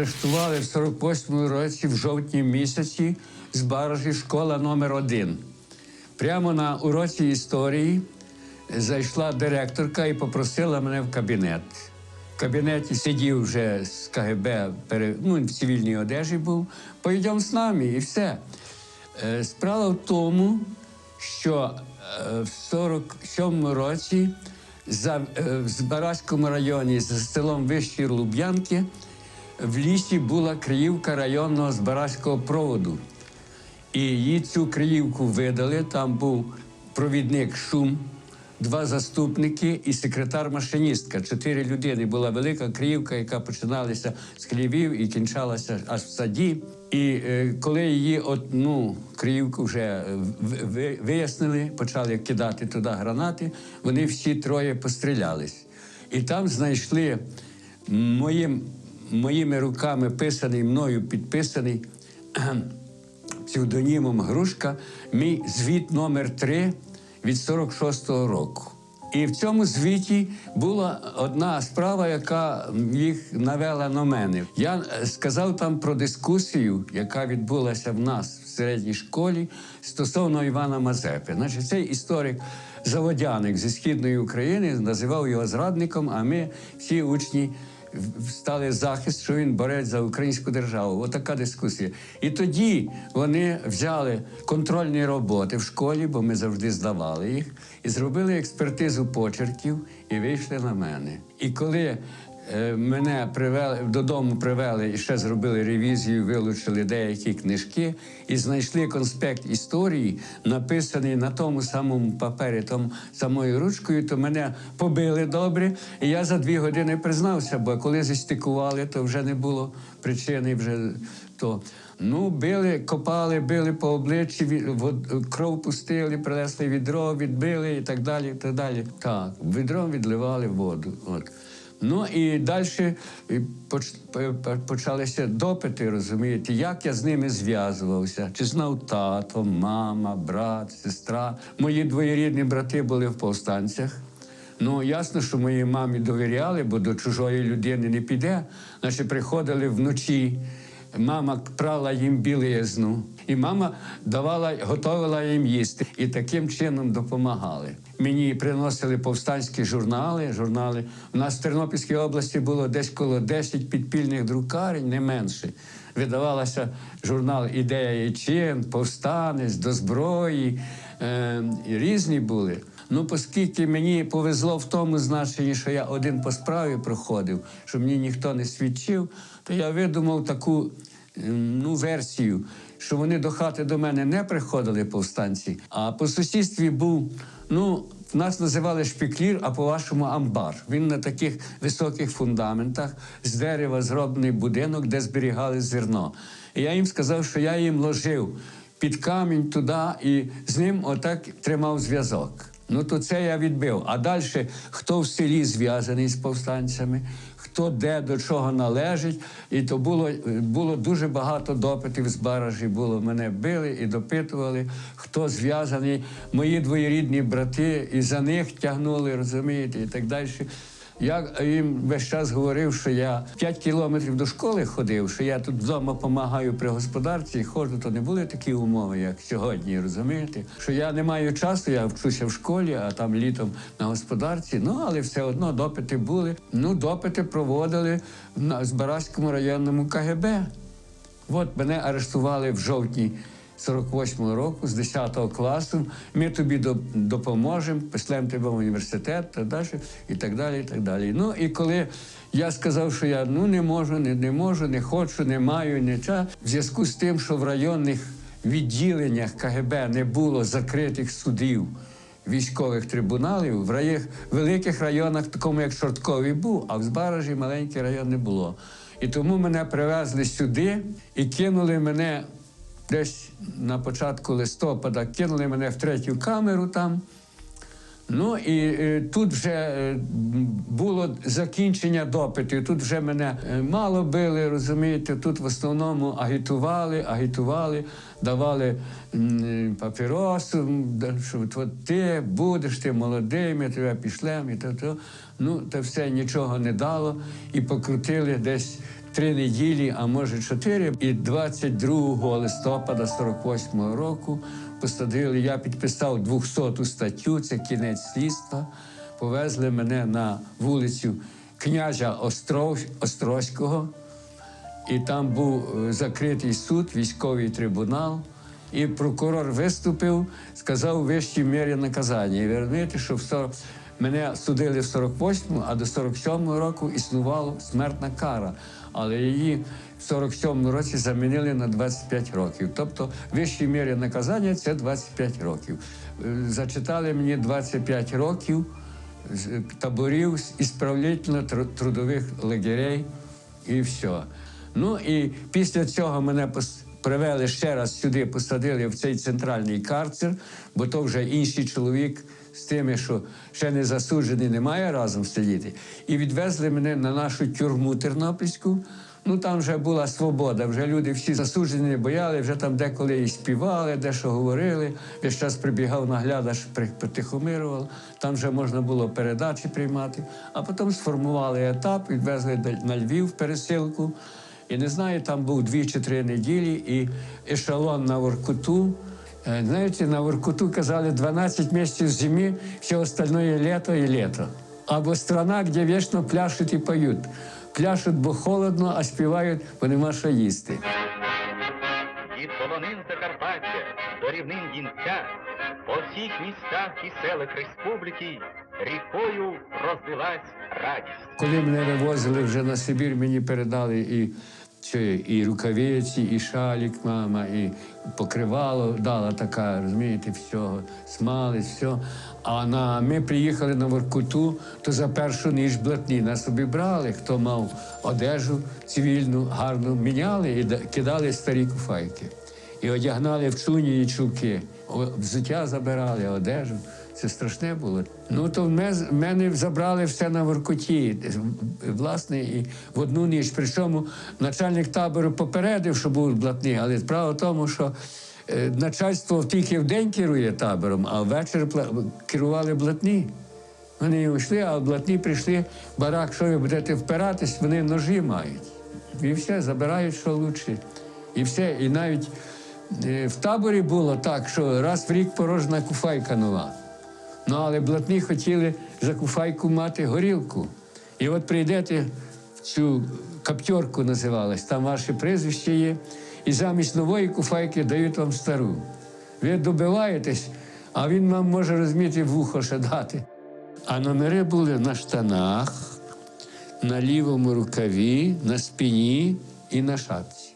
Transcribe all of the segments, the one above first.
Мене арештували в 48-му році, в жовтні місяці, з баражі школа номер 1 Прямо на уроці історії зайшла директорка і попросила мене в кабінет. В кабінеті сидів вже з КГБ, ну, в цивільній одежі був. Пойдемо з нами і все. Е, Справа в тому, що е, в 47-му році за, е, в Збаразькому районі за селом Вищі Луб'янки в лісі була криївка районного Збаразького проводу. І її цю криївку видали. Там був провідник Шум, два заступники і секретар-машиністка. Чотири людини. Була велика криївка, яка починалася з хлівів і кінчалася аж в саді. І е, коли її одну криївку вже е, вияснили, почали кидати туди гранати, вони всі троє пострілялись. І там знайшли моїм, моїми руками писаний, мною підписаний псевдонімом Грушка, мій звіт номер 3 від 46-го року. І в цьому звіті була одна справа, яка їх навела на мене. Я е, сказав там про дискусію, яка відбулася в нас в середній школі стосовно Івана Мазепи. Значить, цей історик заводяник зі східної України називав його зрадником, а ми всі учні стали захист, що він бореться за українську державу. Отака дискусія. І тоді вони взяли контрольні роботи в школі, бо ми завжди здавали їх, і зробили експертизу почерків і вийшли на мене. І коли мене привели додому, привели і ще зробили ревізію, вилучили деякі книжки і знайшли конспект історії, написаний на тому самому папері, тому самою ручкою, то мене побили добре. І я за дві години признався, бо коли зістикували, то вже не було причини вже то. Ну, били, копали, били по обличчі, кров пустили, принесли відро, відбили і так далі. і Так, далі. так відром відливали воду. От. Ну і далі почалися допити, розумієте, як я з ними зв'язувався, чи знав тато, мама, брат, сестра. Мої двоєрідні брати були в повстанцях. Ну, ясно, що моїй мамі довіряли, бо до чужої людини не піде. Значить, приходили вночі. Мама прала їм білизну, і мама давала, готувала їм їсти. І таким чином допомагали. Мені приносили повстанські журнали. журнали. У нас в Тернопільській області було десь коло 10 підпільних друкарень, не менше. видавалася журнал Ідея і чин, повстанець, до зброї. Е, і різні були. Ну, оскільки мені повезло в тому значенні, що я один по справі проходив, що мені ніхто не свідчив, то я видумав таку ем, ну, версію, що вони до хати до мене не приходили повстанці, а по сусідстві був, ну, нас називали шпіклір, а по-вашому амбар. Він на таких високих фундаментах з дерева зроблений будинок, де зберігали зерно. І я їм сказав, що я їм ложив під камінь туди і з ним отак тримав зв'язок. Ну то це я відбив. А далі хто в селі зв'язаний з повстанцями, хто де до чого належить. І то було, було дуже багато допитів з баражі. Було мене били і допитували, хто зв'язаний. Мої двоєрідні брати, і за них тягнули, розумієте, і так далі. Я їм весь час говорив, що я 5 кілометрів до школи ходив, що я тут вдома допомагаю при господарці і ходжу, то не були такі умови, як сьогодні, розумієте? Що я не маю часу, я вчуся в школі, а там літом на господарці. Ну, але все одно допити були. Ну, допити проводили на Збаразькому районному КГБ. От мене арештували в жовтні 48-го року з 10 класу. Ми тобі допоможемо, пішлемо тебе в університет та далі, і так далі. І так далі. Ну і коли я сказав, що я ну не можу, не, не можу, не хочу, не маю, не ча. В зв'язку з тим, що в районних відділеннях КГБ не було закритих судів. Військових трибуналів в раїх, великих районах, такому як Шортковий був, а в Збаражі маленький район не було. І тому мене привезли сюди і кинули мене десь на початку листопада, кинули мене в третю камеру там. Ну і е, тут вже е, було закінчення допитів. Тут вже мене е, мало били, розумієте. Тут в основному агітували, агітували, давали папіросу, що от ти будеш, ти молодий, ми тебе пішлемо, і то, то. Ну, це все нічого не дало. І покрутили десь три неділі, а може чотири. І 22 листопада 48-го року посадили. Я підписав 200-ту статтю, це кінець слідства. Повезли мене на вулицю князя Остров... Острозького. І там був е, закритий суд, військовий трибунал. І прокурор виступив, сказав вищій мірі наказання. І розумієте, що в 40... мене судили в 48-му, а до 47-го року існувала смертна кара. Але її в 47-му році замінили на 25 років. Тобто вищій мірі наказання це 25 років. Е, Зачитали мені 25 років з таборів з ісправлятельно-трудових лагерей і все. Ну і після цього мене привели ще раз сюди, посадили в цей центральний карцер, бо то вже інший чоловік з тими, що ще не засуджений, не має разом сидіти. І відвезли мене на нашу тюрму тернопільську. Ну там вже була свобода, вже люди всі засуджені не бояли, вже там деколи і співали, дещо говорили. Весь час прибігав наглядач, при- притихомирував. Там вже можна було передачі приймати. А потім сформували етап, відвезли на Львів пересилку. І не знаю, там був дві чи три неділі, і ешелон на Воркуту. Е, Знаєте, на Воркуту казали 12 місяців зимі, все остальное лето і лето. Або страна, де вічно пляшуть і поють. Пляшуть, бо холодно, а співають, бо нема що їсти. Від полонин Закарпаття до рівнин Дінця, по всіх містах і селах республіки рікою розлилась радість. Коли мене вивозили вже на Сибір, мені передали і, чи, і рукавиці, і шалік, мама, і покривало дала така, розумієте, всього, смалець, все. А на, ми приїхали на Воркуту, то за першу ніч блатні нас обібрали. Хто мав одежу цивільну, гарну, міняли і да- кидали старі куфайки. І одягнали в чуні і чулки. О, Взуття забирали, одежу. Це страшне було. Ну то в мене забрали все на Воркуті. Власне, і в одну ніч. Причому начальник табору попередив, що будуть блатні, але справа в тому, що е, начальство тільки в день керує табором, а ввечері керували блатні. Вони йшли, а блатні прийшли, барак, що ви будете впиратись, вони ножі мають. І все, забирають, що лучше. І все. І навіть е, в таборі було так, що раз в рік порожна куфайка нова. Ну, але блатні хотіли за куфайку мати горілку. І от прийдете в цю каптьорку називалась. Там ваше прізвище є. І замість нової куфайки дають вам стару. Ви добиваєтесь, а він вам може розміти вухо ще дати. А номери були на штанах, на лівому рукаві, на спині і на шапці.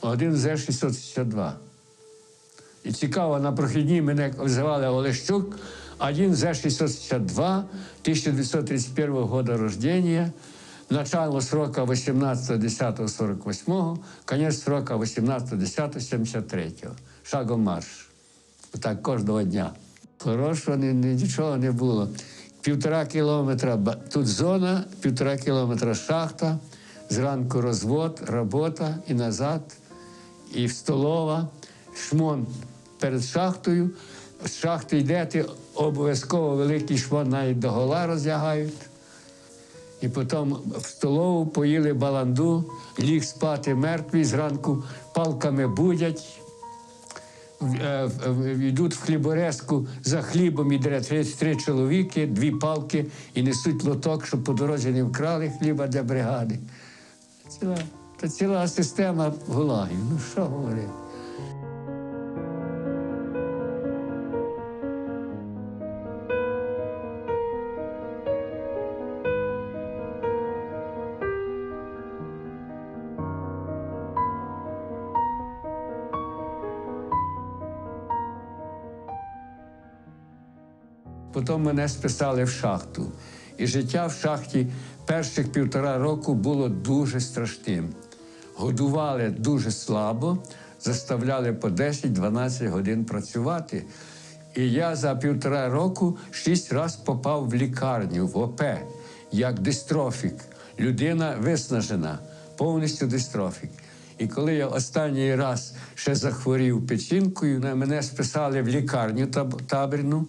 Один з 662. І цікаво, на прохідній мене звали Олещук, один з 662, 1931 года рождения, начало срока 18.10.48, конець срока 18.10.73. Шагом марш. Так кожного дня. Хорошого ні, ні- нічого не було. Півтора кілометра тут зона, півтора кілометра шахта, зранку розвод, робота і назад, і в столова, шмон перед шахтою. З шахти йдете, обов'язково великий шмон навіть до гола роздягають. І потім в столову поїли баланду, ліг спати мертвий, зранку палками будять. Е, Йдуть в хліборезку за хлібом, іде три, три чоловіки, дві палки і несуть лоток, щоб по дорозі не вкрали хліба для бригади. Ціла, та ціла система гулагів. Ну що говорити? Потім мене списали в шахту. І життя в шахті перших півтора року було дуже страшним. Годували дуже слабо, заставляли по 10-12 годин працювати. І я за півтора року шість разів попав в лікарню, в ОП, як дистрофік. Людина виснажена, повністю дистрофік. І коли я останній раз ще захворів печінкою, мене списали в лікарню таб- табірну.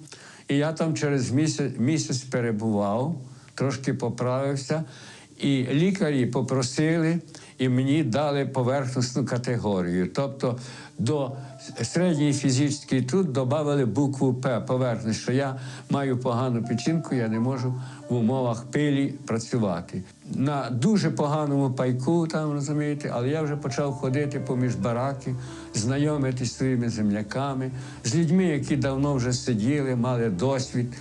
І я там через місяць, місяць перебував, трошки поправився. І лікарі попросили, і мені дали поверхностну категорію. Тобто до середньої фізичної труд додали букву П поверхність, що я маю погану печінку, я не можу в умовах пилі працювати. На дуже поганому пайку, там розумієте, але я вже почав ходити поміж бараки, знайомитись своїми земляками, з людьми, які давно вже сиділи, мали досвід.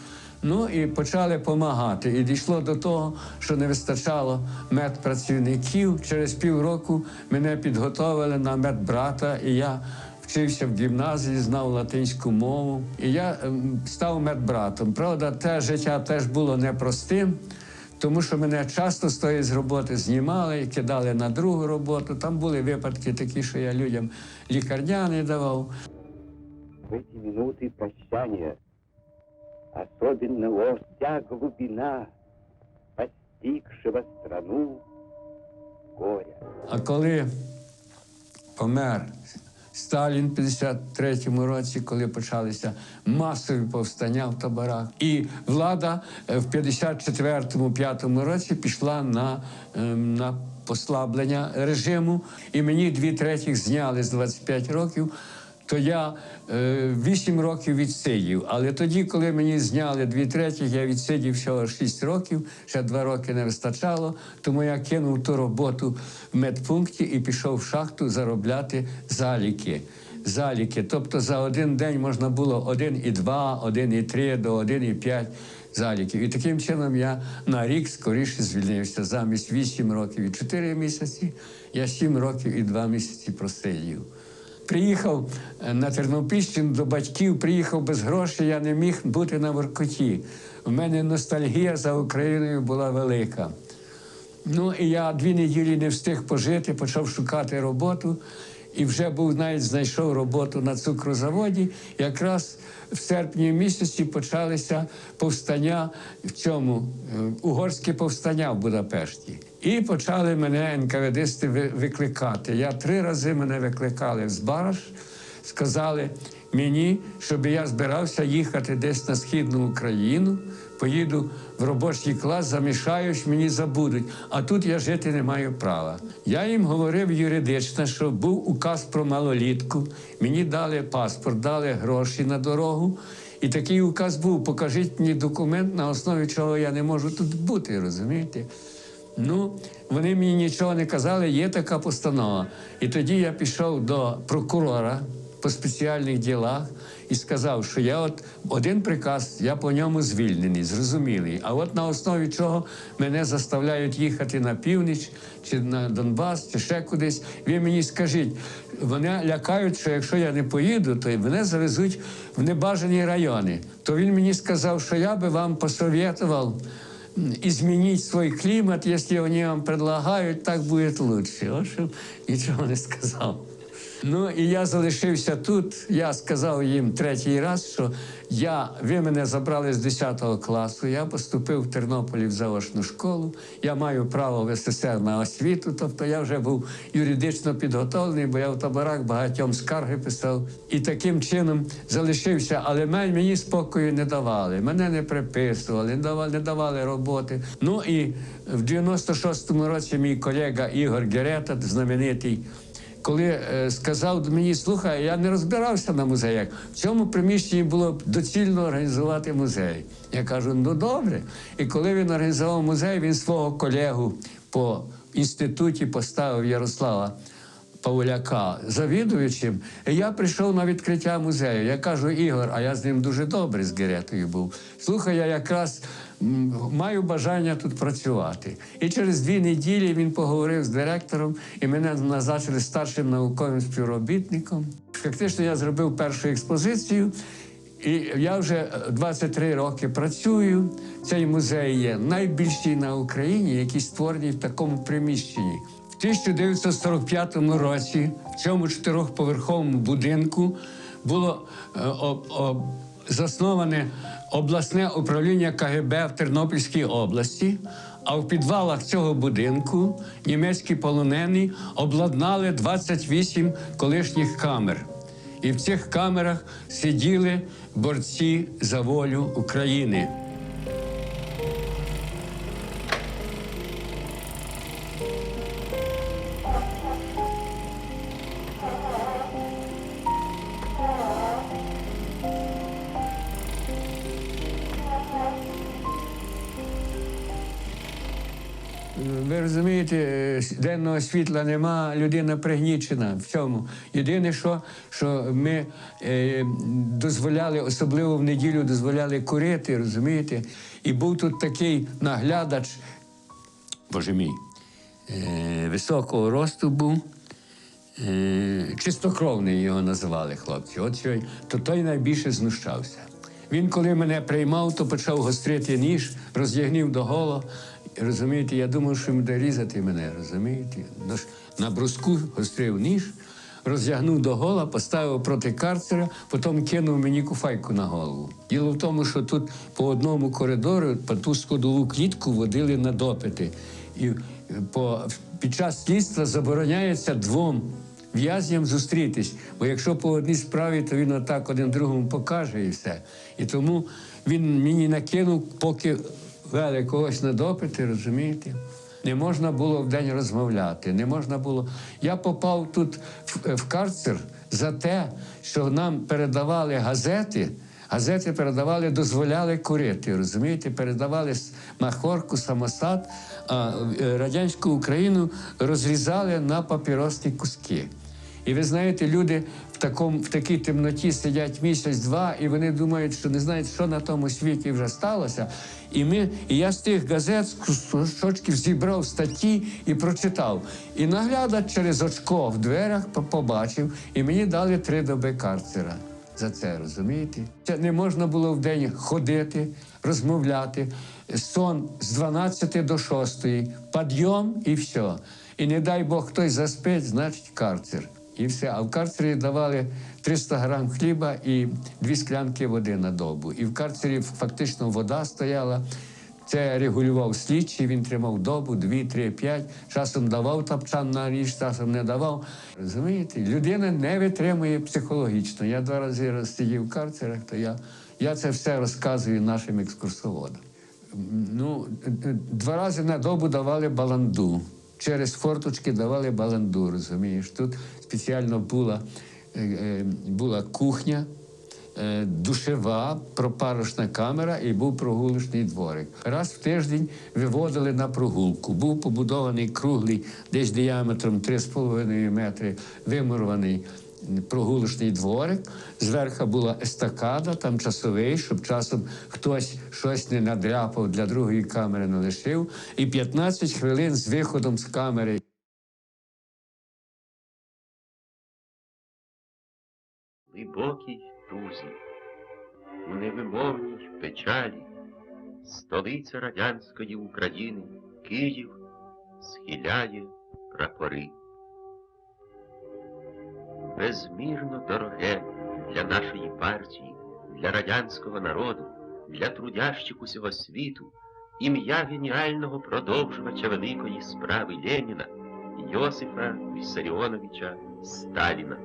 Ну і почали допомагати. І дійшло до того, що не вистачало медпрацівників. Через півроку мене підготовили на медбрата, і я вчився в гімназії, знав латинську мову. І я ем, став медбратом. Правда, те життя теж було непростим. Тому що мене часто з тої з роботи знімали і кидали на другу роботу. Там були випадки такі, що я людям лікарняний давав. В эти минуты прощания особенного вся глубина постигшего страну горя. А коли помер Сталін в 53-му році, коли почалися масові повстання в таборах, і влада е, в 54-му, 5-му році пішла на, ем, на послаблення режиму, і мені дві третіх зняли з 25 років. То я е, 8 років відсидів. Але тоді, коли мені зняли дві третіх, я відсидів всього 6 років, ще 2 роки не вистачало. Тому я кинув ту роботу в медпункті і пішов в шахту заробляти заліки. Заліки. Тобто за один день можна було 1,2, 1,3 до 1,5 заліків. І таким чином я на рік скоріше звільнився. Замість 8 років і 4 місяці, я 7 років і 2 місяці просидів. Приїхав е, на Тернопільщину до батьків, приїхав без грошей, я не міг бути на Воркуті. У мене ностальгія за Україною була велика. Ну і я дві неділі не встиг пожити, почав шукати роботу. І вже був навіть знайшов роботу на цукрозаводі. Якраз в серпні місяці почалися повстання в цьому е, угорське повстання в Будапешті. І почали мене НКВДисти ви- викликати. Я три рази мене викликали в Збараш, сказали мені, щоб я збирався їхати десь на східну Україну. Поїду в робочий клас, замішають, мені забудуть. А тут я жити не маю права. Я їм говорив юридично, що був указ про малолітку. Мені дали паспорт, дали гроші на дорогу. І такий указ був: покажіть мені документ, на основі чого я не можу тут бути, розумієте? Ну, вони мені нічого не казали, є така постанова. І тоді я пішов до прокурора по спеціальних ділах і сказав, що я от один приказ, я по ньому звільнений, зрозумілий. А от на основі чого мене заставляють їхати на північ, чи на Донбас, чи ще кудись. Ви мені скажіть, вони лякають, що якщо я не поїду, то мене завезуть в небажані райони. То він мені сказав, що я би вам посоветував изменить свой климат, если они вам предлагают, так будет лучше. В общем, нічого не сказав. Ну і я залишився тут. Я сказав їм третій раз, що я, ви мене забрали з 10 класу. Я поступив в Тернополі в заочну школу. Я маю право в СССР на освіту. Тобто я вже був юридично підготовлений, бо я в таборах багатьом скарги писав. І таким чином залишився. Але мені спокою не давали. Мене не приписували, не давали, не давали роботи. Ну і в 96-му році мій колега Ігор Герета, знаменитий коли е, сказав мені, слухай, я не розбирався на музеях. В цьому приміщенні було доцільно організувати музей. Я кажу, ну добре. І коли він організував музей, він свого колегу по інституті поставив Ярослава. Павляка завідуючим, і я прийшов на відкриття музею. Я кажу, Ігор, а я з ним дуже добре з Геретою був. Слухай, я якраз маю бажання тут працювати. І через дві неділі він поговорив з директором і мене назначили старшим науковим співробітником. Фактично, я зробив першу експозицію. І я вже е, 23 роки працюю. Цей музей є найбільший на Україні, який створений в такому приміщенні. В 1945 році в цьому чотирьохповерховому будинку було е, засноване обласне управління КГБ в Тернопільській області. А в підвалах цього будинку німецькі полонені обладнали 28 колишніх камер. І в цих камерах сиділи борці за волю України. Денного світла нема, людина пригнічена в цьому. Єдине, що, що ми е, дозволяли, особливо в неділю, дозволяли курити, розумієте? І був тут такий наглядач, боже мій, е, високого росту був. Е, чистокровний його називали хлопці. От що, то той найбільше знущався. Він, коли мене приймав, то почав гострити ніж, роздягнів до голо. Розумієте, я думав, що він буде різати мене, розумієте? Ну На бруску гострив ніж, роздягнув до гола, поставив проти карцера, потім кинув мені куфайку на голову. Діло в тому, що тут по одному коридору, по ту сходову клітку водили на допити. І е, по, під час слідства забороняється двом в'язням зустрітись. Бо якщо по одній справі, то він отак один другому покаже і все. І тому він мені накинув, поки вели когось на допити, розумієте? Не можна було в день розмовляти, не можна було. Я попав тут в, карцер за те, що нам передавали газети. Газети передавали, дозволяли курити, розумієте? Передавали махорку, самосад, а е, радянську Україну розрізали на папіросні куски. І ви знаєте, люди в в такій темноті сидять місяць-два, і вони думають, що не знають, що на тому світі вже сталося. І ми, і я з тих газет, з кусочків зібрав статті і прочитав. І наглядач через очко в дверях побачив, і мені дали три доби карцера за це, розумієте? Це не можна було в день ходити, розмовляти. Сон з 12 до 6, підйом і все. І не дай Бог хтось заспить, значить карцер. І все. А в карцері давали 300 грам хліба і дві склянки води на добу. І в карцері фактично вода стояла. Це регулював слідчий, він тримав добу, дві, три, п'ять. Часом давав тапчан на ніж, часом не давав. Розумієте, людина не витримує психологічно. Я два рази сидів в карцерах, то я, я це все розказую нашим екскурсоводам. Ну, два рази на добу давали баланду. Через форточки давали баландур, розумієш. Тут спеціально була, е, е, була кухня, е, душева, пропарошна камера і був прогулочний дворик. Раз в тиждень виводили на прогулку. Був побудований круглий, десь діаметром 3,5 метри, вимурований прогулочний дворик. Зверху була естакада, там часовий, щоб часом хтось щось не надряпав для другої камери не лишив. І 15 хвилин з виходом з камери. глибокій тузі, у невимовній печалі, столиця радянської України, Київ, схиляє прапори. Безмірно дороге для нашої партії, для радянського народу, для трудящих усього світу, ім'я геніального продовжувача великої справи Леніна, Йосифа Віссаріоновича Сталіна.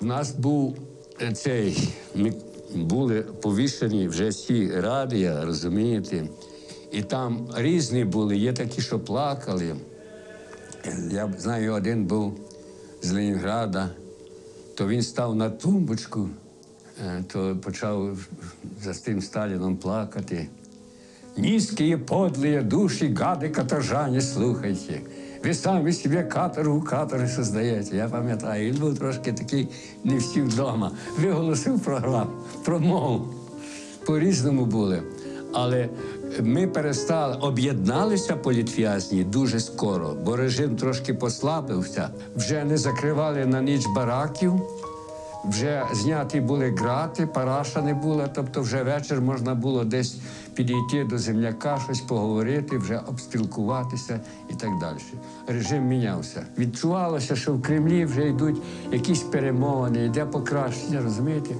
У нас був е, цей, ми були повішені вже всі радіо, розумієте? І там різні були, є такі, що плакали. Я знаю, один був з Ленінграда, то він став на тумбочку, е, то почав за тим Сталіном плакати. Низкие, подлые души, гады каторжане, слухайте. Ви самі собі каторгу катори создаєте. Я пам'ятаю, він був трошки такий не всі вдома. Виголосив програму, промову. По-різному були. Але ми перестали, об'єдналися політв'язні дуже скоро, бо режим трошки послабився. Вже не закривали на ніч бараків. Вже зняті були грати, параша не було, тобто вже вечір можна було десь підійти до земляка, щось поговорити, вже обспілкуватися і так далі. Режим мінявся. Відчувалося, що в Кремлі вже йдуть якісь перемовини, йде покращення, розумієте?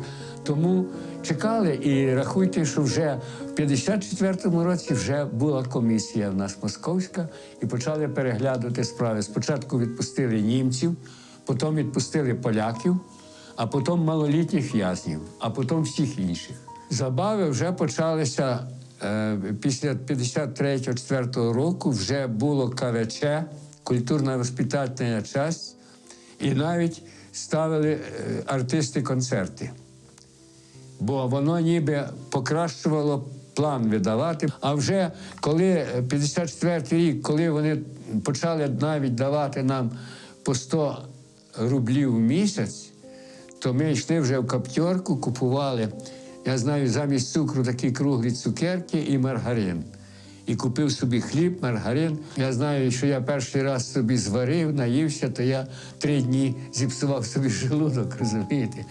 Тому чекали і рахуйте, що вже в 54-му році вже була комісія в нас московська, і почали переглядати справи. Спочатку відпустили німців, потім відпустили поляків а потім малолітніх в'язнів, а потім всіх інших. Забави вже почалися е, після 53-4 року. Вже було КВЧ, культурна воспитательна часть, і навіть ставили е, артисти концерти. Бо воно ніби покращувало план видавати. А вже коли 54-й рік, коли вони почали навіть давати нам по 100 рублів в місяць, то ми йшли вже в каптьорку, купували, я знаю, замість цукру такі круглі цукерки і маргарин. І купив собі хліб, маргарин. Я знаю, що я перший раз собі зварив, наївся, то я три дні зіпсував собі желудок, розумієте?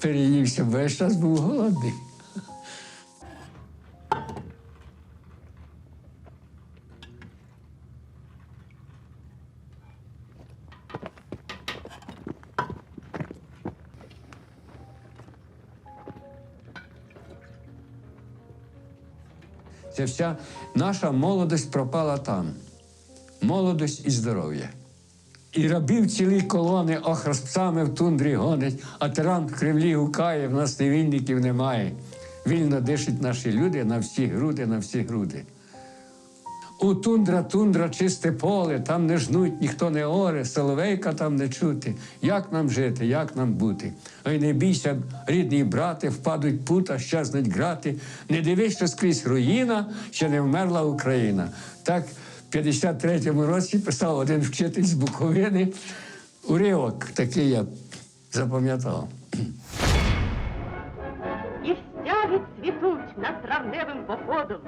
Переївся, весь час був голодний. Це вся наша молодость пропала там. Молодость і здоров'я. І рабів цілі колони охроспцями в тундрі гонять, а тиран в Кремлі гукає, в нас невільників немає. Вільно дишать наші люди на всі груди, на всі груди. У тундра, тундра, чисте поле, там не жнуть, ніхто не оре, соловейка там не чути. Як нам жити, як нам бути? Ой, не бійся, рідні брати, впадуть пута, щезнуть грати. Не дивись, що скрізь руїна, ще не вмерла Україна. Так 53-му році писав один вчитель з Буковини. Уривок такий я запам'ятав. І стяги цвітуть над травневим походом,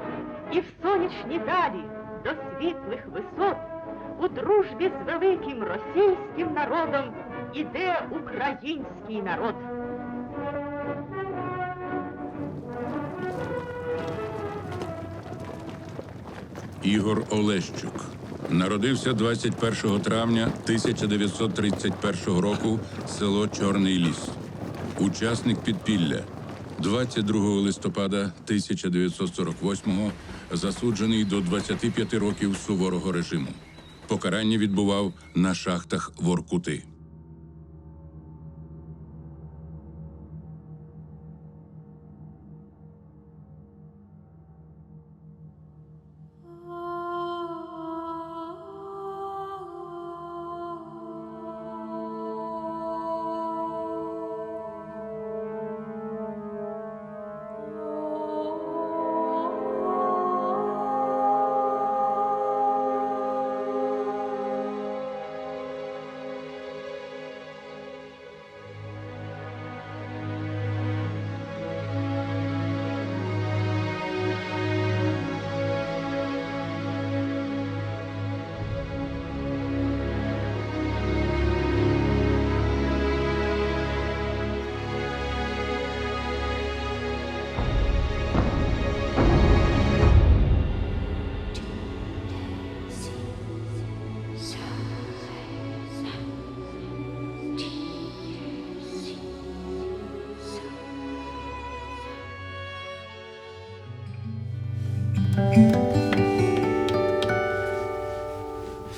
і в сонячні далі до світлих висот у дружбі з великим російським народом іде український народ. Ігор Олещук народився 21 травня 1931 року село Чорний Ліс. Учасник підпілля. 22 листопада 1948-го засуджений до 25 років суворого режиму. Покарання відбував на шахтах Воркути.